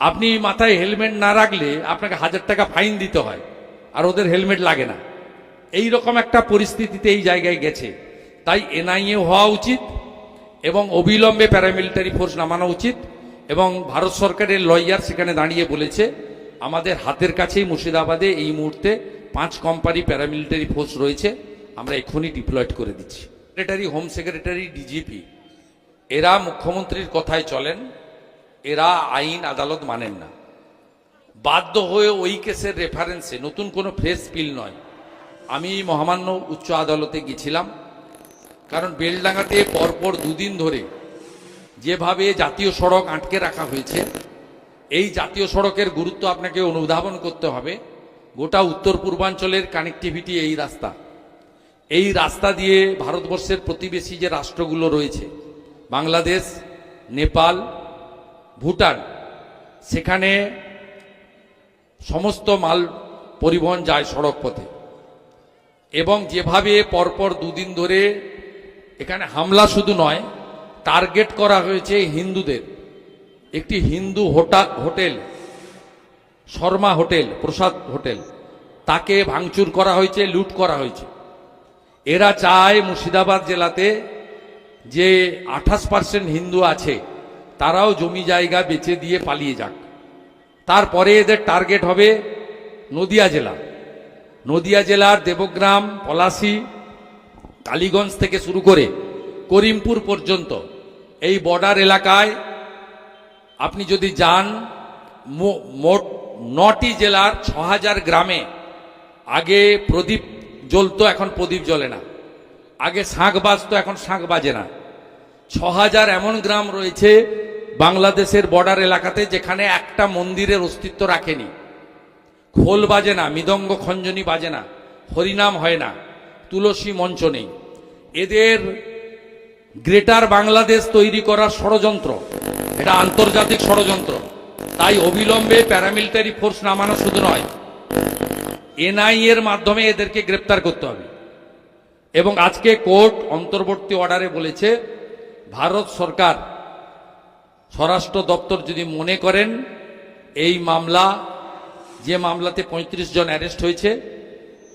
আপনি মাথায় হেলমেট না রাখলে আপনাকে হাজার টাকা ফাইন দিতে হয়, আর ওদের হেলমেট লাগে না। এই রকম একটা পরিস্থিতিতে এই জায়গায় গেছে। তাই এনআইএ হওয়া উচিত এবং অবিলম্বে প্যারামিলিটারি ফোর্স নামানো উচিত এবং ভারত সরকারের লয়ার সেখানে দাঁড়িয়ে বলেছে, আমাদের হাতের কাছেই মুর্শিদাবাদে এই মুহূর্তে পাঁচ কোম্পানি প্যারামিলিটারি ফোর্স রয়েছে, আমরা এক্ষুনি ডিপ্লয়েড করে দিচ্ছি। সেক্রেটারি, হোম সেক্রেটারি, ডিজিপি, এরা মুখ্যমন্ত্রীর কথায় চলেন। এরা আইন আদালত মানেন না। বাধ্য হয়ে ওই কেসের রেফারেন্সে নতুন কোনো ফ্রেশ বিল নয়। আমি মহামান্য উচ্চ আদালতে গেছিলাম, কারণ বেলডাঙ্গাতে পরপর দুদিন ধরে যেভাবে জাতীয় সড়ক আটকে রাখা হয়েছে, এই জাতীয় সড়কের গুরুত্ব আপনাকে অনুধাবন করতে হবে। গোটা উত্তর পূর্বাঞ্চলের কানেক্টিভিটি এই রাস্তা। এই রাস্তা দিয়ে ভারতবর্ষের প্রতিবেশী যে রাষ্ট্রগুলো রয়েছে, বাংলাদেশ, নেপাল ভুটান। সেখানে সমস্ত মাল পরিবহন যায় সড়ক পথে। এবং যেভাবে পরপর দুদিন ধরে এখানে হামলা শুধু নয়, টার্গেট করা হয়েছে হিন্দুদের। একটি হিন্দু হোটা hotel, Sharma hotel, Prasad hotel, তাকে ভাঙচুর করা হয়েছে, লুট করা হয়েছে। এরা চায় মুর্শিদাবাদ জেলাতে যে আঠাশ পার্সেন্ট হিন্দু আছে তারাও জমি জায়গা বেচে দিয়ে পালিয়ে যাক। তারপরে এদের টার্গেট হবে নদিয়া জেলা। নদিয়া জেলার দেবগ্রাম, পলাশি, কালীগঞ্জ থেকে শুরু করে করিমপুর পর্যন্ত এই বর্ডার এলাকায় আপনি যদি যান মোট নটি জেলার ছ হাজার গ্রামে। আগে প্রদীপ জ্বলতো, এখন প্রদীপ জ্বলে না। আগে শাঁখ বাজতো এখন শাঁখ বাজে না। ছ হাজার এমন গ্রাম রয়েছে বাংলাদেশের বর্ডার এলাকাতে যেখানে একটা মন্দিরের অস্তিত্ব রাখেনি। খোল বাজে না, মৃদঙ্গ খঞ্জনি বাজে না, হরিনাম হয় না, তুলসী মঞ্চ নেই। এদের গ্রেটার বাংলাদেশ তৈরি করার ষড়যন্ত্র, এটা আন্তর্জাতিক ষড়যন্ত্র। তাই অবিলম্বে প্যারামিলিটারি ফোর্স নামানো শুধু নয় এনআই এর মাধ্যমে এদেরকে গ্রেপ্তার করতে হবে। এবং আজকে কোর্ট অন্তর্বর্তী অর্ডারে বলেছে, ভারত সরকার স্বরাষ্ট্র দপ্তর যদি মনে করেন, এই মামলা, যে মামলাতে ৩৫ জন অ্যারেস্ট হয়েছে,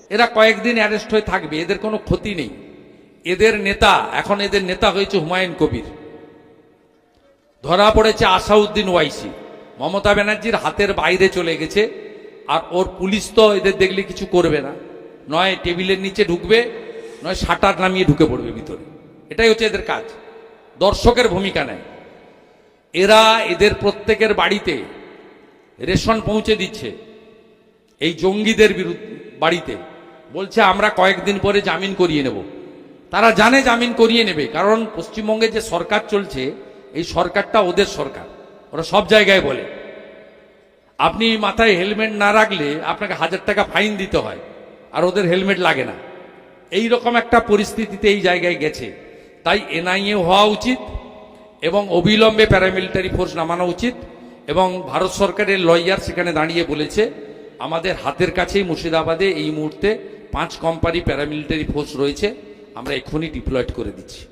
এরা কয়েকদিন অ্যারেস্ট হয়ে থাকবে, এদের কোনো ক্ষতি নেই। এদের নেতা, এখন এদের নেতা হয়েছে হুমায়ুন কবির। ধরা পড়েছে আসাউদ্দিন ওয়াইসি। মমতা ব্যানার্জির হাতের বাইরে চলে গেছে, আর ওর পুলিশ তো এদের দেখলে কিছু করবে না। নয়, টেবিলের নিচে ঢুকবে, নয়, শাটার নামিয়ে ঢুকে পড়বে ভিতরে। এটাই হচ্ছে এদের কাজ। দর্শকের ভূমিকা নেয়। এরা এদের প্রত্যেকের বাড়িতে রেশন পৌঁছে দিচ্ছে এই জঙ্গিদের বিরুদ্ধে বাড়িতে। বলছে, আমরা কয়েকদিন পরে জামিন করিয়ে নেব। তারা জানে জামিন করিয়ে নেবে, কারণ পশ্চিমবঙ্গে যে সরকার চলছে, এই সরকারটা ওদের সরকার। ওরা সব জায়গায় বলে। আপনি মাথায় হেলমেট না রাখলে আপনাকে হাজার টাকা ফাইন দিতে হয়, আর ওদের হেলমেট লাগে না। এই রকম একটা পরিস্থিতিতে এই জায়গায় গেছে। তাই এনআইএ হওয়া উচিত এবং অবিলম্বে প্যারামিলিটারি ফোর্স নামানো উচিত এবং ভারত সরকারের লয়ার সেখানে দাঁড়িয়ে বলেছে, আমাদের হাতের কাছেই মুর্শিদাবাদে এই মুহূর্তে পাঁচ কোম্পানি প্যারামিলিটারি ফোর্স রয়েছে, আমরা এক্ষুনি ডিপ্লয়েড করে দিচ্ছি।